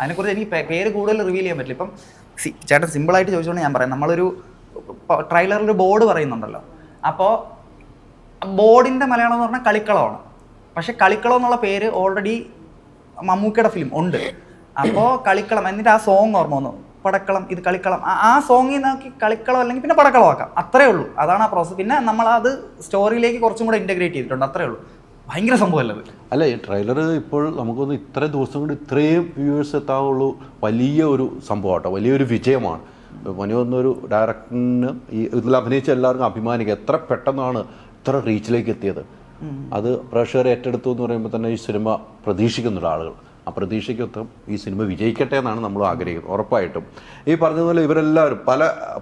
അതിനെക്കുറിച്ച് എനിക്ക് പേര് കൂടുതൽ റിവീൽ ചെയ്യാൻ പറ്റില്ല. ഇപ്പം സി- ചേട്ടൻ സിമ്പിളായിട്ട് ചോദിച്ചുകൊണ്ട് ഞാൻ പറയാം. നമ്മളൊരു ട്രെയിലറിൽ ഒരു ബോർഡ് പറയുന്നുണ്ടല്ലോ. അപ്പോൾ ബോർഡിന്റെ മലയാളം എന്ന് പറഞ്ഞാൽ കളിക്കളമാണ്. പക്ഷെ കളിക്കളം എന്നുള്ള പേര് ഓൾറെഡി മമ്മൂക്കയുടെ ഫിലിം ഉണ്ട്. അപ്പോൾ കളിക്കളം എന്നിട്ട് ആ സോങ് ഓർമ്മ വന്നു. പടക്കളം ഇത് കളിക്കളം. ആ- സോങ്ങിൽ നോക്കി കളിക്കളം അല്ലെങ്കിൽ പിന്നെ പടക്കളം ആക്കാം. അത്രേ ഉള്ളൂ. അതാണ് ആ പ്രോസസ്സ് പിന്നെ നമ്മൾ അത് സ്റ്റോറിയിലേക്ക് കുറച്ചും കൂടെ ഇന്റഗ്രേറ്റ് ചെയ്തിട്ടുണ്ട്. അത്രേ ഉള്ളൂ. ഭയങ്കര സംഭവമല്ല അത്? അല്ല ഈ ട്രെയിലർ ഇപ്പോൾ നമുക്കൊന്ന് ഇത്ര ദിവസം കൊണ്ട് ഇത്രയും വ്യൂവേഴ്സ് എത്താവുള്ളൂ വലിയ ഒരു സംഭവമാട്ടോ. വലിയൊരു വിജയമാണ്. മനു എന്നൊരു ഡയറക്ടറിന് ഈ ഇതിൽ അഭിനയിച്ച എല്ലാവർക്കും അഭിമാനിക്കുക എത്ര പെട്ടെന്നാണ് ഇത്ര റീച്ചിലേക്ക് എത്തിയത്. അത് പ്രേക്ഷകരെ ഏറ്റെടുത്തു എന്ന് പറയുമ്പോൾ തന്നെ ഈ സിനിമ പ്രതീക്ഷിക്കുന്നുണ്ട് ആളുകൾ ആ പ്രതീക്ഷയ്ക്കൊത്ത് ഈ സിനിമ വിജയിക്കട്ടെ എന്നാണ് നമ്മൾ ആഗ്രഹിക്കുന്നത് ഉറപ്പായിട്ടും. ഈ പറഞ്ഞതുപോലെ ഇവരെല്ലാവരും പല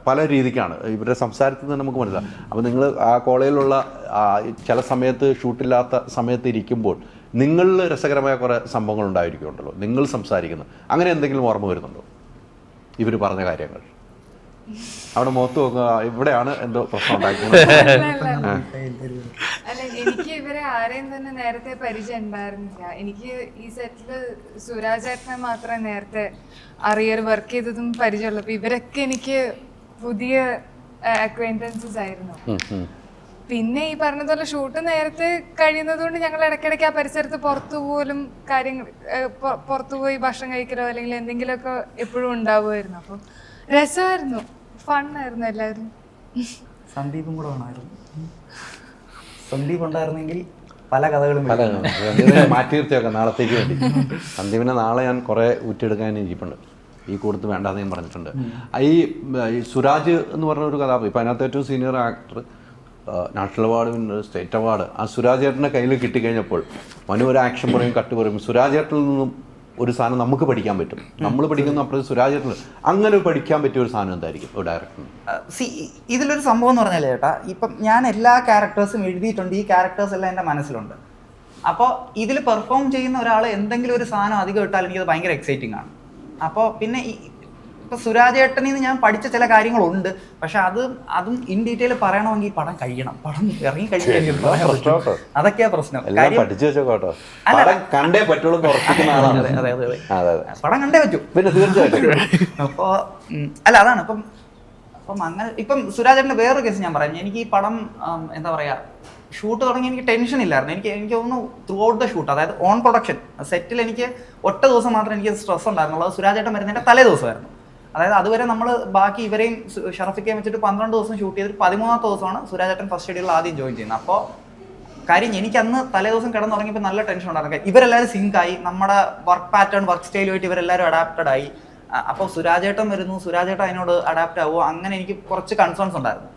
പല രീതിക്കാണ്. ഇവരുടെ സംസാരത്തിൽ നിന്ന് നമുക്ക് മനസ്സിലാവും അപ്പോൾ നിങ്ങൾ ആ കോളേജിലുള്ള ചില സമയത്ത് ഷൂട്ടില്ലാത്ത സമയത്ത് ഇരിക്കുമ്പോൾ നിങ്ങളിൽ രസകരമായ കുറേ സംഭവങ്ങൾ ഉണ്ടായിരിക്കുമല്ലോ നിങ്ങൾ സംസാരിക്കുന്നത് അങ്ങനെ എന്തെങ്കിലും ഓർമ്മ വരുന്നുണ്ടോ? ഇവർ പറഞ്ഞ കാര്യങ്ങൾ. അവിടെ മുഖത്ത് നോക്കുക ഇവിടെയാണ് എന്തോ പ്രശ്നം ഉണ്ടാക്കുന്നത് എനിക്ക് ഇവരെ ആരെയും തന്നെ നേരത്തെ പരിചയം ഉണ്ടായിരുന്നില്ല എനിക്ക് ഈ സെറ്റിൽ സുരാജ് ഏട്ടനെ മാത്രമേ നേരത്തെ അറിയർ വർക്ക് ചെയ്തതും പരിചയമുള്ളൂ. ഇവരൊക്കെ എനിക്ക് പുതിയ അക്വൈന്റൻസസ് ആയിരുന്നു. പിന്നെ ഈ പറഞ്ഞതുപോലെ ഷൂട്ട് നേരത്തെ കഴിയുന്നതുകൊണ്ട് ഞങ്ങൾ ഇടയ്ക്കിടയ്ക്ക് ആ പരിസരത്ത് പുറത്തു പോലും കാര്യങ്ങൾ പുറത്തു പോയി ഭക്ഷണം കഴിക്കലോ അല്ലെങ്കിൽ എന്തെങ്കിലുമൊക്കെ എപ്പോഴും ഉണ്ടാവുമായിരുന്നു. അപ്പം രസമായിരുന്നു. ഫണ്ണായിരുന്നു എല്ലാവരും. സന്ദീപും കൂടെ വേണമായിരുന്നു. സന്ദീപ് ഉണ്ടായിരുന്നെങ്കിൽ പല കഥകളും പല മാറ്റി നിർത്തിയൊക്കെ നാളത്തേക്ക് വേണ്ടി. സന്ദീപിനെ നാളെ ഞാൻ കുറേ ഊറ്റിയെടുക്കാൻ ഇരിപ്പുണ്ട്. ഈ കൂടുതൽ വേണ്ടാന്ന് ഞാൻ പറഞ്ഞിട്ടുണ്ട്. ഈ സുരാജ് എന്ന് പറഞ്ഞ ഒരു കഥാപാത്രം ഇപ്പം അതിനകത്ത് ഏറ്റവും senior actor national award winner state award ആ സുരാജ് ഏട്ടന്റെ കയ്യിൽ കിട്ടിക്കഴിഞ്ഞപ്പോൾ മനു ഒരു ആക്ഷൻ പറയും കട്ട് പറയും. സുരാജ് ചേട്ടനിൽ നിന്നും ഒരു സാധനം നമുക്ക് പഠിക്കാൻ പറ്റും. നമ്മൾ പഠിക്കുന്ന അപ്പുറത്ത് സുരാജ് ഏട്ടനിൽ അങ്ങനെ പഠിക്കാൻ പറ്റിയ ഒരു സാധനം എന്തായിരിക്കും? ഒരു ഡയറക്ടർ സി ഇതിലൊരു സംഭവം എന്ന് പറഞ്ഞാലേ ചേട്ടാ ഇപ്പം ഞാൻ എല്ലാ ക്യാരക്ടേഴ്സും എഴുതിയിട്ടുണ്ട് ഈ ക്യാരക്ടേഴ്സ് എല്ലാം എന്റെ മനസ്സിലുണ്ട്. അപ്പോൾ ഇതിൽ പെർഫോം ചെയ്യുന്ന ഒരാൾ എന്തെങ്കിലും ഒരു സാധനം അധികം ഇട്ടാൽ എനിക്കത് ഭയങ്കര എക്സൈറ്റിംഗ് ആണ്. അപ്പോൾ പിന്നെ ഈ ഇപ്പൊ സുരാജേട്ടനിൽ നിന്ന് ഞാൻ പഠിച്ച ചില കാര്യങ്ങളുണ്ട്. പക്ഷെ അത് അതും ഇൻ ഡീറ്റെയിൽ പറയണമെങ്കിൽ ഈ പടം കഴിയണം. പടം ഇറങ്ങി കഴിക്കാൻ അതൊക്കെയാ പ്രശ്നം. കണ്ടേ പറ്റുള്ളൂ പടം കണ്ടേ പറ്റൂ. പിന്നെ തീർച്ചയായിട്ടും. അപ്പോൾ അല്ല അതാണ്. ഇപ്പം അപ്പം അങ്ങനെ ഇപ്പം സുരാജേട്ടന്റെ വേറൊരു കേസ് ഞാൻ പറയാം. എനിക്ക് ഈ പടം എന്താ പറയാ ഷൂട്ട് തുടങ്ങി എനിക്ക് ടെൻഷൻ ഇല്ലായിരുന്നു. എനിക്ക് എനിക്ക് തോന്നുന്നു ത്രൂ ഔട്ട് ദ ഷൂട്ട് അതായത് ഓൺ പ്രൊഡക്ഷൻ സെറ്റിൽ എനിക്ക് ഒറ്റ ദിവസം മാത്രമേ എനിക്ക് സ്ട്രെസ് ഉണ്ടായിരുന്നുള്ളൂ. സുരാജേട്ടൻ വരുന്നതിന്റെ തലേ ദിവസമായിരുന്നു അതായത് അതുവരെ നമ്മൾ ബാക്കി ഇവരെയും ഷറഫിക്കയും വെച്ചിട്ട് പന്ത്രണ്ട് ദിവസം ഷൂട്ട് ചെയ്തിട്ട് പതിമൂന്നാമത്തെ ദിവസമാണ് സുരാജേട്ടൻ ഫസ്റ്റ് ഷെഡ്യൂളിൽ ആദ്യം ജോയിൻ ചെയ്യുന്നത്. അപ്പോൾ കാര്യം എനിക്ക് അന്ന് തലേ ദിവസം കിടന്നുറങ്ങിയപ്പോൾ നല്ല ടെൻഷൻ ഉണ്ടായിരുന്നു. ഇവരെല്ലാവരും സിങ്ക് ആയി. നമ്മുടെ വർക്ക് പാറ്റേൺ വർക്ക് സ്റ്റൈലുമായിട്ട് ഇവരെല്ലാവരും അഡാപ്റ്റഡ് ആയി. അപ്പോൾ സുരാജേട്ടൻ വരുന്നു. സുരാജേട്ടൻ അതിനോട് അഡാപ്റ്റ് ആവുമോ അങ്ങനെ എനിക്ക് കുറച്ച് കൺസേൺസ് ഉണ്ടായിരുന്നു.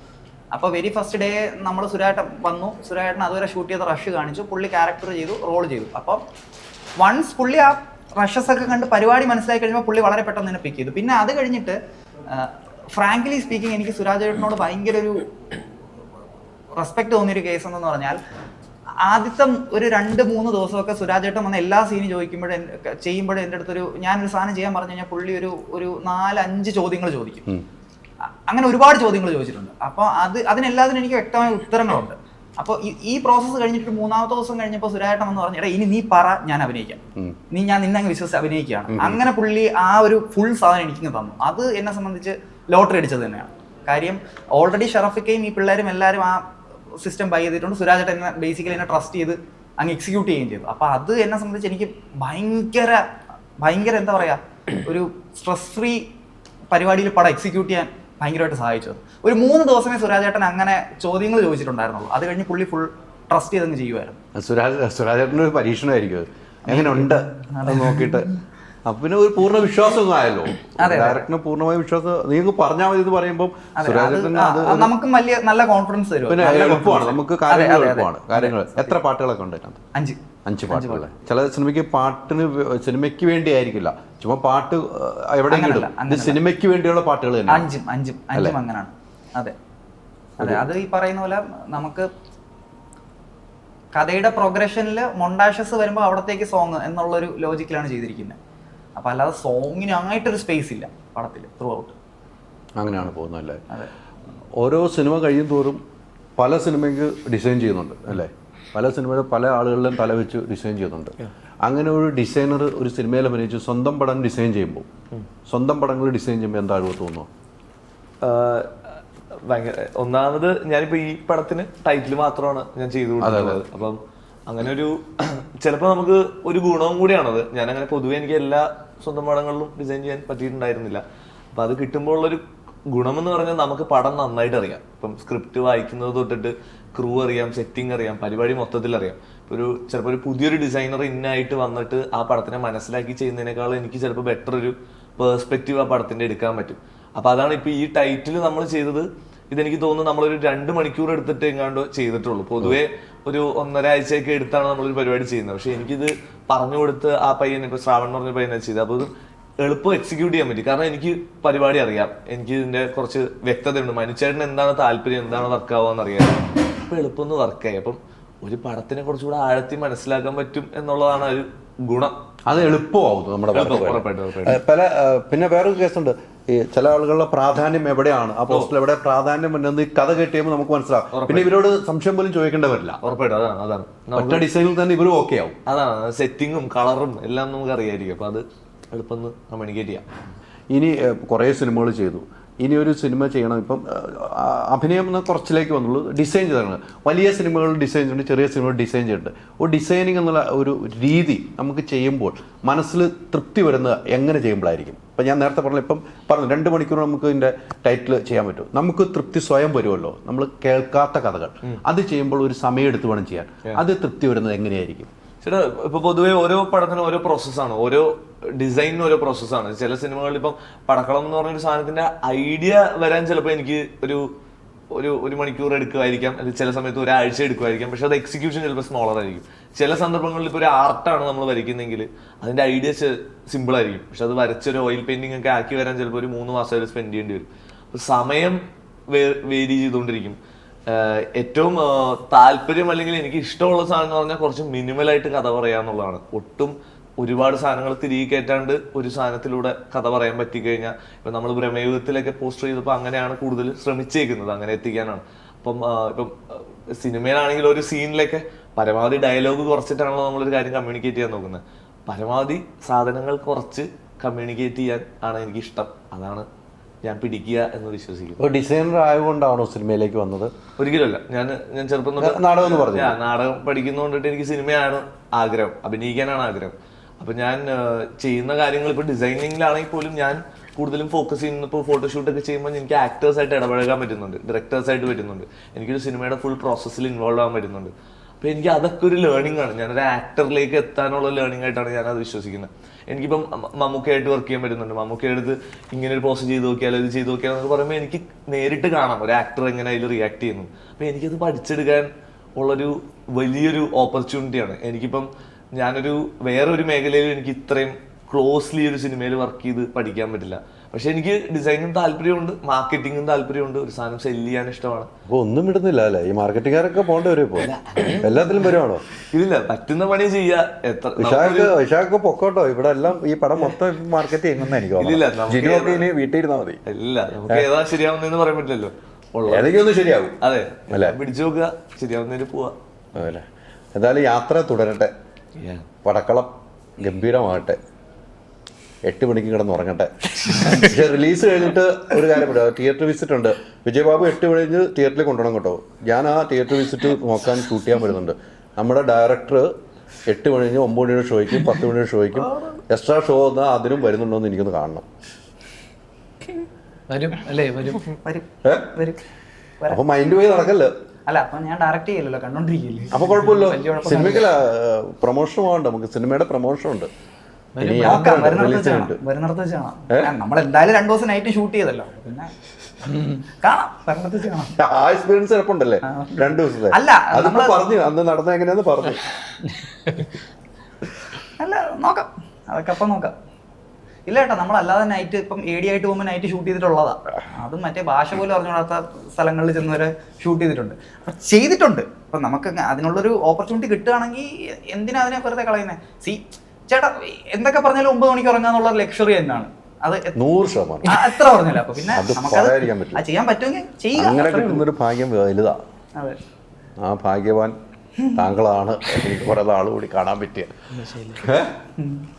അപ്പോൾ വെരി ഫസ്റ്റ് ഡേ നമ്മൾ സുരാജേട്ടൻ വന്നു. സുരാജേട്ടൻ അതുവരെ ഷൂട്ട് ചെയ്ത റഷ് കാണിച്ചു. പുള്ളി ക്യാരക്ടർ ചെയ്തു റോൾ ചെയ്തു. അപ്പോൾ വൺസ് പുള്ളി ആ റഷസ് ഒക്കെ കണ്ട് പരിപാടി മനസ്സിലാക്കി കഴിയുമ്പോൾ പുള്ളി വളരെ പെട്ടെന്ന് തന്നെ പിക്ക് ചെയ്തു. പിന്നെ അത് കഴിഞ്ഞിട്ട് ഫ്രാങ്ക്ലി സ്പീക്കിംഗ് എനിക്ക് സുരാജ് ഏട്ടനോട് ഭയങ്കര ഒരു റെസ്പെക്ട് തോന്നിയൊരു കേസ് എന്ന് പറഞ്ഞാൽ ആദ്യത്തെ ഒരു രണ്ട് മൂന്ന് ദിവസമൊക്കെ സുരാജേട്ടൻ വന്ന എല്ലാ സീനും ചോദിക്കുമ്പോഴും ചെയ്യുമ്പോഴും എന്റെ അടുത്തൊരു ഞാനൊരു സാധനം ചെയ്യാൻ പറഞ്ഞു കഴിഞ്ഞാൽ പുള്ളി ഒരു ഒരു നാലഞ്ച് ചോദ്യങ്ങൾ ചോദിക്കും. അങ്ങനെ ഒരുപാട് ചോദ്യങ്ങൾ ചോദിച്ചിട്ടുണ്ട്. അപ്പോൾ അത് അതിനെല്ലാത്തിനും എനിക്ക് വ്യക്തമായ ഉത്തരങ്ങളുണ്ട്. അപ്പോൾ ഈ പ്രോസസ് പ്രോസസ്സ് കഴിഞ്ഞിട്ട് മൂന്നാമത്തെ ദിവസം കഴിഞ്ഞപ്പോൾ സുരാജേട്ടൻ എന്ന് പറഞ്ഞാൽ ഇനി നീ പറ ഞാൻ അഭിനയിക്കാം. നീ ഞാൻ നിന്നെ അങ്ങ് വിശ്വസിച്ച് അഭിനയിക്കുകയാണ്. അങ്ങനെ പുള്ളി ആ ഒരു ഫുൾ സാധനം എനിക്ക് തന്നു. അത് എന്നെ സംബന്ധിച്ച് ലോട്ടറി അടിച്ചത് തന്നെയാണ്. കാര്യം ഓൾറെഡി ഷറഫിക്കയും ഈ പിള്ളേരും എല്ലാവരും ആ സിസ്റ്റം ബൈ ചെയ്തിട്ടുണ്ട്. സുരാജേട്ടൻ എന്നെ ബേസിക്കലി എന്നെ ട്രസ്റ്റ് ചെയ്ത് അങ്ങ് എക്സിക്യൂട്ട് ചെയ്യുകയും ചെയ്തു. അപ്പോൾ അത് എന്നെ സംബന്ധിച്ച് എനിക്ക് ഭയങ്കര ഭയങ്കര എന്താ പറയാ ഒരു സ്ട്രെസ് ഫ്രീ പരിപാടിയിൽ പടം എക്സിക്യൂട്ട് ചെയ്യാൻ ഭയങ്കരമായിട്ട് സഹായിച്ചു. ഒരു മൂന്ന് ദിവസമേ സുരാജേട്ടൻ അങ്ങനെ ചോദ്യങ്ങൾ ചോദിച്ചിട്ടുണ്ടായിരുന്നുള്ളൂ. അത് കഴിഞ്ഞ് പുള്ളി ഫുൾ ട്രസ്റ്റ് ചെയ്തങ്ങ് ചെയ്യുമായിരുന്നു സുരാജ് സുരാജേട്ടന്റെ ഒരു പരീക്ഷണമായിരിക്കും അത്. എങ്ങനെ ഉണ്ട് അത് നോക്കിയിട്ട്. അപ്പൊ പിന്നെ ഒരു പൂർണ വിശ്വാസം ആയല്ലോ. ഡയറക്ടറിന് പൂർണമായ വിശ്വാസം നീ പറഞ്ഞാൽ മതി എന്ന് പറയുമ്പോൾ നമുക്കും വലിയ നല്ല കോൺഫിഡൻസ് തരും. പിന്നെ നല്ല എളുപ്പമാണ്. നമുക്ക് കാര്യങ്ങൾ. എളുപ്പമാണ്. കാര്യങ്ങൾ. എത്ര പാട്ടുകളൊക്കെ ഉണ്ട് അഞ്ച്. അഞ്ച് പാട്ടുകൾ. ചില സിനിമയ്ക്ക് പാട്ടിന് സിനിമയ്ക്ക് വേണ്ടി ആയിരിക്കില്ല ചുമ്മാ പാട്ട് എവിടെയെങ്കിലും ഇത് സിനിമയ്ക്ക് വേണ്ടിയുള്ള പാട്ടുകൾ തന്നെ. അഞ്ചും അഞ്ചും അഞ്ചും അങ്ങനെയാണ് അതെ. അതെ അത് ഈ പറയുന്ന പോലെ നമുക്ക് കഥയുടെ പ്രോഗ്രഷനിൽ മൊണ്ടാഷസ് വരുമ്പോൾ അവിടത്തേക്ക് സോങ് എന്നുള്ളൊരു ലോജിക്കിലാണ് ചെയ്തിരിക്കുന്നത് അപ്പൊ അല്ലാതെ സോങ്ങിനായിട്ടൊരു സ്പേസ് ഇല്ല പടത്തിൽ ത്രൂ ഔട്ട് അങ്ങനെയാണ് പോകുന്നത് അല്ലേ? ഓരോ സിനിമ കഴിയും തോറും പല സിനിമയ്ക്ക് ഡിസൈൻ ചെയ്യുന്നുണ്ട് അല്ലേ? പല സിനിമയുടെ പല ആളുകളിലും തല വെച്ച് ഡിസൈൻ ചെയ്യുന്നുണ്ട്. അങ്ങനെ ഒരു ഡിസൈനർ ഒരു സിനിമയിൽ അഭിനയിച്ച് സ്വന്തം പടം ഡിസൈൻ ചെയ്യുമ്പോൾ സ്വന്തം പടങ്ങൾ ഡിസൈൻ ചെയ്യുമ്പോൾ എന്താ അറിവ് തോന്നുന്നു ഭയങ്കര ഒന്നാമത് ഞാനിപ്പോ ഈ പടത്തിന് ടൈറ്റിൽ മാത്രമാണ് ഞാൻ ചെയ്തു കൊടുക്കുന്നത് അപ്പം അങ്ങനെ ഒരു ചിലപ്പോ നമുക്ക് ഒരു ഗുണവും കൂടിയാണത്. ഞാൻ അങ്ങനെ പൊതുവെ എനിക്ക് എല്ലാ സ്വന്തം പടങ്ങളിലും ഡിസൈൻ ചെയ്യാൻ പറ്റിയിട്ടുണ്ടായിരുന്നില്ല. അപ്പൊ അത് കിട്ടുമ്പോൾ ഉള്ളൊരു ഗുണമെന്ന് പറഞ്ഞാൽ നമുക്ക് പടം നന്നായിട്ട് അറിയാം. ഇപ്പം സ്ക്രിപ്റ്റ് വായിക്കുന്നത് തൊട്ടിട്ട് ക്രൂ അറിയാം സെറ്റിംഗ് അറിയാം പരിപാടി മൊത്തത്തിൽ അറിയാം. ഒരു ചിലപ്പോൾ ഒരു പുതിയൊരു ഡിസൈനർ ഇന്നായിട്ട് വന്നിട്ട് ആ പടത്തിനെ മനസ്സിലാക്കി ചെയ്യുന്നതിനേക്കാൾ എനിക്ക് ചിലപ്പോൾ ബെറ്റർ ഒരു പേഴ്സ്പെക്റ്റീവ് ആ പടത്തിന്റെ എടുക്കാൻ പറ്റും. അപ്പൊ അതാണ് ഇപ്പൊ ഈ ടൈറ്റിൽ നമ്മൾ ചെയ്തത്. ഇതെനിക്ക് തോന്നുന്നു നമ്മളൊരു രണ്ട് മണിക്കൂർ എടുത്തിട്ട് എങ്ങാണ്ട് ചെയ്തിട്ടുള്ളൂ. പൊതുവേ ഒരു ഒന്നര ആഴ്ചയൊക്കെ എടുത്താണ് നമ്മളൊരു പരിപാടി ചെയ്യുന്നത്. പക്ഷേ എനിക്കിത് പറഞ്ഞു കൊടുത്ത് ആ ഇപ്പൊ ശ്രാവൺ എന്ന് പറഞ്ഞ പയ്യനെ ചെയ്ത് അപ്പൊ ഇത് എളുപ്പം എക്സിക്യൂട്ട് ചെയ്യാൻ പറ്റി. കാരണം എനിക്ക് പരിപാടി അറിയാം. എനിക്ക് ഇതിന്റെ കുറച്ച് വ്യക്തതയുണ്ട്. മനുഷ്യരുടെ എന്താണ് താല്പര്യം എന്താണ് വർക്ക് ആവാന്ന് അറിയാം അപ്പൊ എളുപ്പം ഒന്ന് വർക്കായി അപ്പം ഒരു പടത്തിനെ കുറച്ചുകൂടെ ആഴത്തിൽ മനസ്സിലാക്കാൻ പറ്റും എന്നുള്ളതാണ് ഒരു ഗുണം. അത് എളുപ്പമാവും. നമ്മുടെ പല പിന്നെ വേറൊരു കേസുണ്ട്. ഈ ചില ആളുകളുടെ പ്രാധാന്യം എവിടെയാണ്? ആ പോസ്റ്റിൽ എവിടെ പ്രാധാന്യം ഉണ്ടെന്ന് ഈ കഥ കേട്ടിയുമ്പോൾ നമുക്ക് മനസ്സിലാവും. പിന്നെ ഇവരോട് സംശയം പോലും ചോദിക്കേണ്ടവരില്ല ഉറപ്പായിട്ടും അതാണ് അതാണ്. ഒറ്റ ഡിസൈനിൽ തന്നെ ഇവരും ഓക്കെ ആവും. അതാണ് സെറ്റിങ്ങും കളറും എല്ലാം നമുക്ക് അറിയായിരിക്കും അപ്പൊ അത് എളുപ്പം കമ്മ്യൂണിക്കേറ്റ് ചെയ്യാം. ഇനി കുറേ സിനിമകൾ ചെയ്തു. ഇനി ഒരു സിനിമ ചെയ്യണം. ഇപ്പം അഭിനയം എന്ന കുറച്ചിലേക്ക് വന്നുള്ളൂ. ഡിസൈൻ ചെയ്താണ് വലിയ സിനിമകൾ ഡിസൈൻ ചെയ്യുന്നുണ്ട് ചെറിയ സിനിമകൾ ഡിസൈൻ ചെയ്യുന്നുണ്ട്. ഒരു ഡിസൈനിങ് എന്നുള്ള ഒരു രീതി നമുക്ക് ചെയ്യുമ്പോൾ മനസ്സിൽ തൃപ്തി വരുന്നത് എങ്ങനെ ചെയ്യുമ്പോഴായിരിക്കും? ഇപ്പം ഞാൻ നേരത്തെ പറഞ്ഞു ഇപ്പം പറഞ്ഞു രണ്ട് മണിക്കൂർ നമുക്ക് ഇതിന്റെ ടൈറ്റിൽ ചെയ്യാൻ പറ്റും. നമുക്ക് തൃപ്തി സ്വയം വരുമല്ലോ. നമ്മൾ കേൾക്കാത്ത കഥകൾ. അത് ചെയ്യുമ്പോൾ ഒരു സമയം എടുത്ത് വേണം ചെയ്യാൻ. അത് തൃപ്തി വരുന്നത് എങ്ങനെയായിരിക്കും? ചേട്ടാ ഇപ്പൊ പൊതുവെ ഓരോ പടത്തിനും ഓരോ പ്രോസസ്സാണ് ഓരോ ഡിസൈനും ഓരോ പ്രോസസ്സാണ് ചില സിനിമകളിൽ ഇപ്പം പടക്കളം എന്ന് പറഞ്ഞൊരു സാധനത്തിന്റെ ഐഡിയ വരാൻ ചിലപ്പോൾ എനിക്ക് ഒരു ഒരു ഒരു മണിക്കൂർ എടുക്കുമായിരിക്കാം. അല്ലെങ്കിൽ ചില സമയത്ത് ഒരാഴ്ച എടുക്കുമായിരിക്കാം. പക്ഷെ അത് എക്സിക്യൂഷൻ ചിലപ്പോൾ സ്മോളർ ആയിരിക്കും. ചില സന്ദർഭങ്ങളിൽ ഇപ്പോൾ ഒരു ആർട്ടാണ് നമ്മൾ വരയ്ക്കുന്നെങ്കിൽ അതിന്റെ ഐഡിയ സിമ്പിൾ ആയിരിക്കും. പക്ഷെ അത് വരച്ചൊരു ഓയിൽ പെയിന്റിംഗ് ഒക്കെ ആക്കി വരാൻ ചിലപ്പോൾ ഒരു മൂന്ന് മാസം സ്പെൻഡ് ചെയ്യേണ്ടി വരും. സമയം വേരി ചെയ്തുകൊണ്ടിരിക്കും. ഏറ്റവും താല്പര്യം അല്ലെങ്കിൽ എനിക്ക് ഇഷ്ടമുള്ള സാധനം എന്ന് പറഞ്ഞാൽ കുറച്ച് മിനിമലായിട്ട് കഥ പറയാന്നുള്ളതാണ് ഒട്ടും ഒരുപാട് സാധനങ്ങൾ തിരികെ കയറ്റാണ്ട് ഒരു സാധനത്തിലൂടെ കഥ പറയാൻ പറ്റിക്കഴിഞ്ഞാൽ ഇപ്പം നമ്മൾ ബ്രഹ്മയുഗത്തിലൊക്കെ പോസ്റ്റർ ചെയ്തപ്പോൾ അങ്ങനെയാണ് കൂടുതൽ ശ്രമിച്ചേക്കുന്നത് അങ്ങനെ എത്തിക്കാനാണ്. അപ്പം ഇപ്പം സിനിമയിലാണെങ്കിൽ ഒരു സീനിലൊക്കെ പരമാവധി ഡയലോഗ് കുറച്ചിട്ടാണല്ലോ നമ്മളൊരു കാര്യം കമ്മ്യൂണിക്കേറ്റ് ചെയ്യാൻ നോക്കുന്നത്. പരമാവധി സാധനങ്ങൾ കുറച്ച് കമ്മ്യൂണിക്കേറ്റ് ചെയ്യാൻ ആണ് എനിക്കിഷ്ടം. അതാണ് ഞാൻ പിടിക്കുക എന്ന് വിശ്വസിക്കുന്നു. ഒരു ഡിസൈനർ ആയതുകൊണ്ടാണോ സിനിമയിലേക്ക് വന്നത്? ഒരിക്കലല്ല ഞാൻ ഞാൻ ചെറുപ്പം നാടകം എന്ന് പറഞ്ഞു. നാടകം പഠിക്കുന്നതുകൊണ്ടിട്ട് എനിക്ക് സിനിമയാണ് ആഗ്രഹം. അഭിനയിക്കാനാണ് ആഗ്രഹം. അപ്പൊ ഞാൻ ചെയ്യുന്ന കാര്യങ്ങൾ ഇപ്പൊ ഡിസൈനിങ്ങിലാണെങ്കിൽ പോലും ഞാൻ കൂടുതലും ഫോക്കസ് ചെയ്യുന്ന ഇപ്പോൾ ഫോട്ടോഷൂട്ട് ഒക്കെ ചെയ്യുമ്പോൾ എനിക്ക് ആക്ടേഴ്സായിട്ട് ഇടപഴകാൻ പറ്റുന്നുണ്ട്. ഡയറക്ടേഴ്സായിട്ട് പറ്റുന്നുണ്ട്. എനിക്കൊരു സിനിമയുടെ ഫുൾ പ്രോസസ്സിൽ ഇൻവോൾവ് ആകാൻ പറ്റുന്നുണ്ട്. അപ്പോൾ എനിക്ക് അതൊക്കെ ഒരു ലേണിംഗ് ആണ്. ഞാനൊരു ആക്ടറിലേക്ക് എത്താനുള്ള ലേണിംഗ് ആയിട്ടാണ് ഞാൻ അത് വിശ്വസിക്കുന്നത്. എനിക്കിപ്പം മമ്മൂക്കയായിട്ട് വർക്ക് ചെയ്യാൻ പറ്റുന്നുണ്ട്. മമ്മൂക്കയുടെ അടുത്ത് ഇങ്ങനെ ഒരു പോസ്റ്റ് ചെയ്ത് നോക്കിയാലോ ഇത് ചെയ്ത് നോക്കിയാലോ എന്നൊക്കെ പറയുമ്പോൾ എനിക്ക് നേരിട്ട് കാണാം. ഒരു ആക്ടർ എങ്ങനെ അതിൽ റിയാക്ട് ചെയ്യുന്നു. അപ്പം എനിക്കത് പഠിച്ചെടുക്കാൻ ഉള്ളൊരു വലിയൊരു ഓപ്പർച്യൂണിറ്റിയാണ് എനിക്കിപ്പം ഞാനൊരു വേറൊരു മേഖലയിൽ എനിക്ക് ഇത്രയും ക്ലോസ്ലി ഒരു സിനിമയിൽ വർക്ക് ചെയ്ത് പഠിക്കാൻ പറ്റില്ല. പക്ഷെ എനിക്ക് ഡിസൈനും താല്പര്യമുണ്ട് മാർക്കറ്റിംഗും താല്പര്യമുണ്ട് ഒരു സാധനം സെൽ ചെയ്യാൻ ഇഷ്ടമാണ്. അപ്പൊ ഒന്നും ഇടുന്നില്ല അല്ലെ? ഈ മാർക്കറ്റിംഗുകാരൊക്കെ പോകേണ്ട വരും ഇപ്പൊ. എല്ലാത്തിലും വരുവാണോ? ഇല്ല പറ്റുന്ന പണി ചെയ്യാ. എത്ര വിശാഖ് വിശാഖ് പൊക്കോട്ടോ? ഇവിടെ എല്ലാം ഈ പടം മൊത്തം മാർക്കറ്റ് ചെയ്യുന്ന എനിക്ക് ഇല്ല ഇനി വീട്ടിൽ ഇരുന്നാ മതി. ഇല്ല നമുക്ക് ഏതാ ശരിയാവുന്നതെന്ന് പറയാൻ പറ്റില്ലല്ലോ. ഏതെങ്കിലും ശരിയാവും. അതെ? പിടിച്ചു നോക്കുക ശരിയാവുന്നതിന് പോവാ. എന്തായാലും യാത്ര തുടരട്ടെ. പടക്കളം ഗംഭീരമാകട്ടെ. എട്ട് മണിക്ക് കിടന്ന് ഉറങ്ങട്ടെ റിലീസ് കഴിഞ്ഞിട്ട് ഒരു കാര്യം പറയാം. തിയേറ്റർ വിസിറ്റ് ഉണ്ട്. വിജയബാബു എട്ട് കഴിഞ്ഞ് തിയേറ്ററിൽ കൊണ്ടുപോകണം കേട്ടോ. ഞാൻ ആ തിയേറ്റർ വിസിറ്റ് നോക്കാൻ ഷൂട്ട് ചെയ്യാൻ വരുന്നുണ്ട്. നമ്മുടെ ഡയറക്ടർ എട്ട് മണി കഴിഞ്ഞ് ഒമ്പത് മണിയുടെ ഷോയ്ക്കും പത്ത് മണിയുടെ ഷോയ്ക്കും എക്സ്ട്രാ ഷോ എന്നാൽ അതിനും വരുന്നുണ്ടോ എന്ന് എനിക്കൊന്ന് കാണണം. വരും അല്ലേ? വരും. വരും. വരും. അപ്പൊ മൈൻഡ് പോയി നടക്കല്ലേ? അല്ല അപ്പൊ ഞാൻ ഡയറക്റ്റ് ചെയ്യലല്ലോ കണ്ടോണ്ടിരിക്കില്ലേ? അപ്പൊ കുഴപ്പമില്ല സിനിമയ്ക്കല്ല പ്രൊമോഷൻ പോകണ്ട നമുക്ക് സിനിമയുടെ പ്രൊമോഷൻ ഉണ്ട്. വരുന്നിടത്ത് വെച്ച് കാണാം കാണാം. നമ്മൾ എന്തായാലും രണ്ടു ദിവസം നൈറ്റ് ഷൂട്ട് ചെയ്തല്ലോ പിന്നെ ആ എക്സ്പീരിയൻസ് ചിലപ്പുണ്ടല്ലേ രണ്ടു ദിവസത്തെ? അല്ല, പറഞ്ഞു അന്ന് നടന്ന എങ്ങനെയാന്ന് പറഞ്ഞു. അല്ല നോക്കാം. അതൊക്കെ അപ്പം നോക്കാം. ഇല്ല കേട്ടോ നമ്മളല്ലാതെ നൈറ്റ് ഇപ്പം ഡി ആയിട്ട് പോകുമ്പോൾ നൈറ്റ് ഷൂട്ട് ചെയ്തിട്ടുള്ളതാ. അതും മറ്റേ ഭാഷ പോലും അറിഞ്ഞുകൂടാത്ത സ്ഥലങ്ങളിൽ ചെന്ന് വരെ ഷൂട്ട് ചെയ്തിട്ടുണ്ട്. അപ്പം ചെയ്തിട്ടുണ്ട്. അപ്പം നമുക്ക് അതിനുള്ളൊരു ഓപ്പർച്യൂണിറ്റി കിട്ടുകയാണെങ്കിൽ എന്തിനാ അതിനെ വെറുതെ കളയുന്നത് സി ചേട്ടാ എന്തൊക്കെ പറഞ്ഞാലും ഒമ്പത് മണിക്ക് ഉറങ്ങാന്നുള്ള ലക്ഷറി തന്നെയാണ്. അത് നൂറ് ശതമാനം. എത്ര പറഞ്ഞില്ല അപ്പൊ പിന്നെ അത് പറയാതിരിക്കാൻ പറ്റില്ല. ആ ചെയ്യാൻ പറ്റുമെങ്കിൽ ചെയ്യുക. അങ്ങനെ കിട്ടുന്നൊരു ഭാഗ്യം വലുതാ. അതെ. ആ ഭാഗ്യവാൻ താങ്കളാണ്. എനിക്ക് കുറെ നാൾ കൂടി കാണാൻ പറ്റിയ?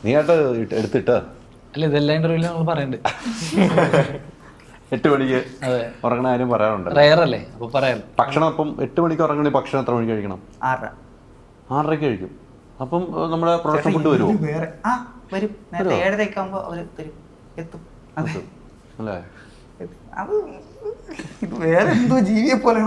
നീ ആട്ട് എടുത്തിട്ട്? അല്ല ഇതെല്ലാം ഇന്റർവ്യൂവിൽ നമ്മൾ പറയണ്ട്. എട്ട് മണിക്ക് അതെ. ഉറങ്ങണ കാര്യം പറയാറുണ്ട്. റയർ അല്ലേ? അപ്പൊ പറയാം. ഭക്ഷണം അപ്പം എട്ട് മണിക്ക് ഉറങ്ങണേ ഭക്ഷണം എത്ര മണിക്ക് കഴിക്കണം? ആറര. ആറരയ്ക്ക് കഴിക്കും. അപ്പം നമ്മുടെ പ്രൊഡക്ഷൻ ഫുഡ് വരുമോ? വേറെ ആ വരും. നേരത്തെ ഏഴരയൊക്കെ ആകുമ്പോൾ അവർ തരും. എത്തും. അതെ. അല്ലേ? അത് ഇത് വേറെ എന്തോ ജീവിയെ പോലെ